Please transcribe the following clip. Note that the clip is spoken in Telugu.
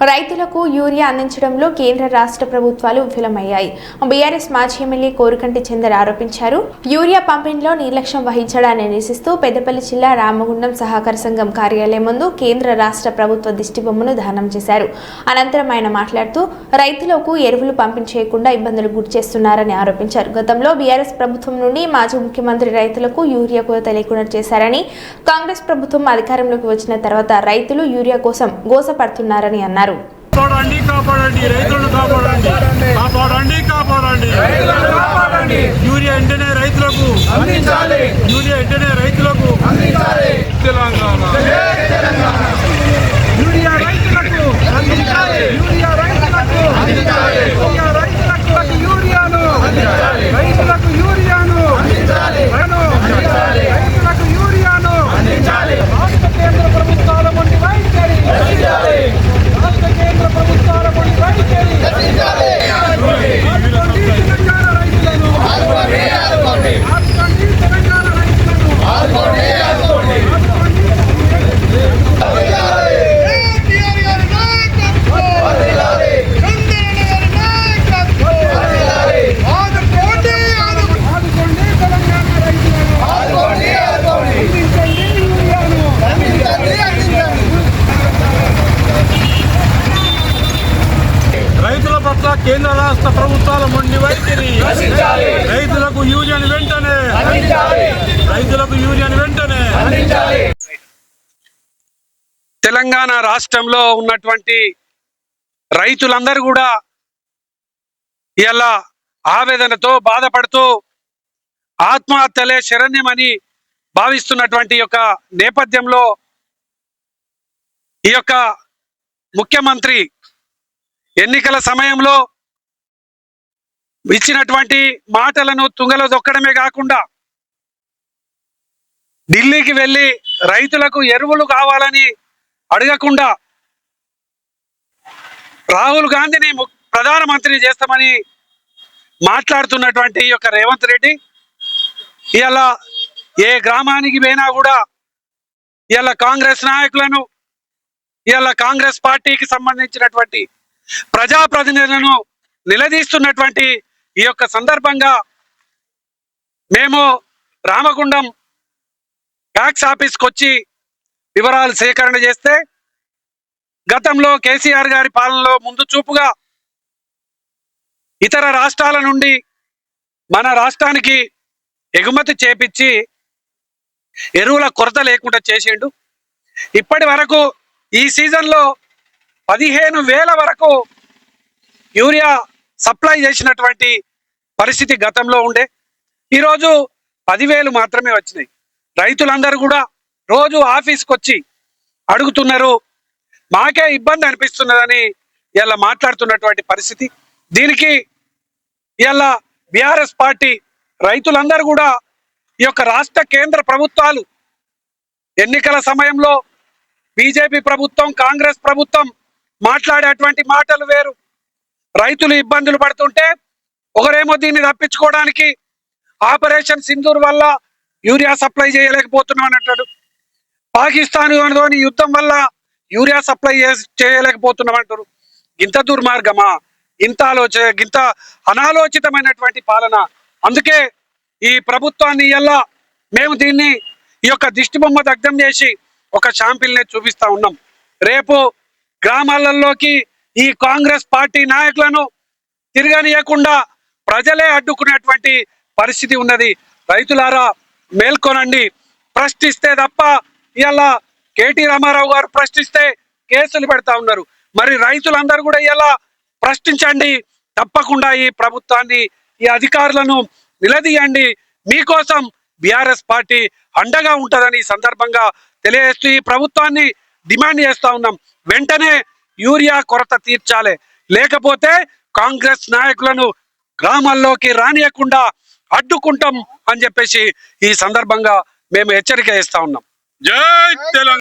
రైతులకు యూరియా అందించడంలో కేంద్ర రాష్ట్ర ప్రభుత్వాలు విఫలమయ్యాయి. బీఆర్ఎస్ మాజీ ఎమ్మెల్యే కోరుకంటి చందర్ ఆరోపించారు. యూరియా పంపిణీలో నిర్లక్ష్యం వహించడాన్ని నిరసిస్తూ పెద్దపల్లి జిల్లా రామగుండం సహకార సంఘం కార్యాలయం ముందు కేంద్ర రాష్ట్ర ప్రభుత్వ దిష్టిబొమ్మను దానం చేశారు. అనంతరం ఆయన మాట్లాడుతూ రైతులకు ఎరువులు పంపిణీ చేయకుండా ఇబ్బందులు గురి చేస్తున్నారని ఆరోపించారు. గతంలో బీఆర్ఎస్ ప్రభుత్వం నుండి మాజీ ముఖ్యమంత్రి రైతులకు యూరియా కొరత లేకుండా చేశారని కాంగ్రెస్ ప్రభుత్వం అధికారంలోకి వచ్చిన తర్వాత రైతులు యూరియా కోసం గోసపడుతున్నారని అన్నారు. కాపాడండి కాపాడండి రైతులను కాపాడండి. కాపాడండి కాపాడండి. యూరియా వెంటనే రైతులకు. యూరియా వెంటనే రైతులకు. తెలంగాణ యూరియా రైతులకు యూరియా రైతులకు యూరియా రైతులకు యూరియాను రైతులకు యూరియాను రైతులకు యూరియాను రాష్ట్ర కేంద్ర ప్రభుత్వాల వంటి వైఖరి రాష్ట్ర కేంద్ర ప్రభుత్వాల వంటి వైఖరి ఆదుకోండి తెలంగాణ రైతులను ఆదుకోండి తెలంగాణ రైతులను ఆదుకోండి ఆదుకోండి తెలంగాణ రైతులను అందించండి యూరియాను రైతుల పట్ల కేంద్ర రాష్ట్ర ప్రభుత్వాల మొండి వైఖరి. రైతులకు యూరియన్ వెంటనే. రైతులకు యూరియన్ వెంటనే. తెలంగాణ రాష్ట్రంలో ఉన్నటువంటి రైతులందరూ కూడా ఇలా ఆవేదనతో బాధపడుతూ ఆత్మహత్యలే శరణ్యమని భావిస్తున్నటువంటి యొక్క నేపథ్యంలో ఈ యొక్క ముఖ్యమంత్రి ఎన్నికల సమయంలో ఇచ్చినటువంటి మాటలను తుంగలో దొక్కడమే కాకుండా ఢిల్లీకి వెళ్ళి రైతులకు ఎరువులు కావాలని అడగకుండా రాహుల్ గాంధీని ము- చేస్తామని మాట్లాడుతున్నటువంటి ఈ యొక్క రేవంత్ రెడ్డి ఇలా ఏ గ్రామానికి పోయినా కూడా ఇలా కాంగ్రెస్ నాయకులను ఇలా కాంగ్రెస్ పార్టీకి సంబంధించినటువంటి ప్రజాప్రతినిధులను నిలదీస్తున్నటువంటి ఈ యొక్క సందర్భంగా మేము రామగుండం ట్యాక్స్ ఆఫీస్కి వచ్చి వివరాలు సేకరణ చేస్తే గతంలో కేసీఆర్ గారి పాలనలో ముందు చూపుగా ఇతర రాష్ట్రాల నుండి మన రాష్ట్రానికి ఎగుమతి చేపించి ఎరువుల కొరత లేకుండా చేసిండు. ఇప్పటి వరకు ఈ సీజన్లో పదిహేను వేల వరకు యూరియా సప్లై చేసినటువంటి పరిస్థితి గతంలో ఉండే. ఈరోజు పదివేలు మాత్రమే వచ్చినాయి. రైతులందరూ కూడా రోజు ఆఫీస్కి వచ్చి అడుగుతున్నారు. మాకే ఇబ్బంది అనిపిస్తున్నదని ఇలా మాట్లాడుతున్నటువంటి పరిస్థితి. దీనికి ఇలా బీఆర్ఎస్ పార్టీ రైతులందరూ కూడా ఈ యొక్క రాష్ట్ర కేంద్ర ప్రభుత్వాలు ఎన్నికల సమయంలో బీజేపీ ప్రభుత్వం కాంగ్రెస్ ప్రభుత్వం మాట్లాడేటువంటి మాటలు వేరు. రైతులు ఇబ్బందులు పడుతుంటే ఒకరేమో దీన్ని తప్పించుకోవడానికి ఆపరేషన్ సింధూర్ వల్ల యూరియా సప్లై చేయలేకపోతున్నాం అని అంటాడు పాకిస్తాన్ యుద్ధం వల్ల యూరియా సప్లై చేయలేకపోతున్నాం అంటారు ఇంత దుర్మార్గమా? ఇంత ఆలోచ ఇంత అనాలోచితమైనటువంటి పాలన. అందుకే ఈ ప్రభుత్వాన్ని ఎలా మేము దీన్ని ఈ యొక్క దిష్టిబొమ్మ దగ్ధం చేసి ఒక షాంపిల్నే చూపిస్తా ఉన్నాం. రేపు గ్రామాలలోకి ఈ కాంగ్రెస్ పార్టీ నాయకులను తిరగనీయకుండా ప్రజలే అడ్డుకునేటువంటి పరిస్థితి ఉన్నది. రైతులారా మేల్కొనండి. ప్రశ్నిస్తే తప్ప ఇలా కేటీ రామారావు గారు ప్రశ్నిస్తే కేసులు పెడతా ఉన్నారు. మరి రైతులందరూ కూడా ఇలా ప్రశ్నించండి. తప్పకుండా ఈ ప్రభుత్వాన్ని ఈ అధికారులను నిలదీయండి. మీకోసం బీఆర్ఎస్ పార్టీ అండగా ఉంటుందని ఈ సందర్భంగా తెలియజేస్తూ ఈ ప్రభుత్వాన్ని డిమాండ్ చేస్తా ఉన్నాం. వెంటనే యూరియా కొరత తీర్చాలి. లేకపోతే కాంగ్రెస్ నాయకులను గ్రామాల్లోకి రానియకుండా అడ్డుకుంటాం అని చెప్పేసి ఈ సందర్భంగా మేము హెచ్చరిక ఇస్తా ఉన్నాం. జై తెలంగాణ!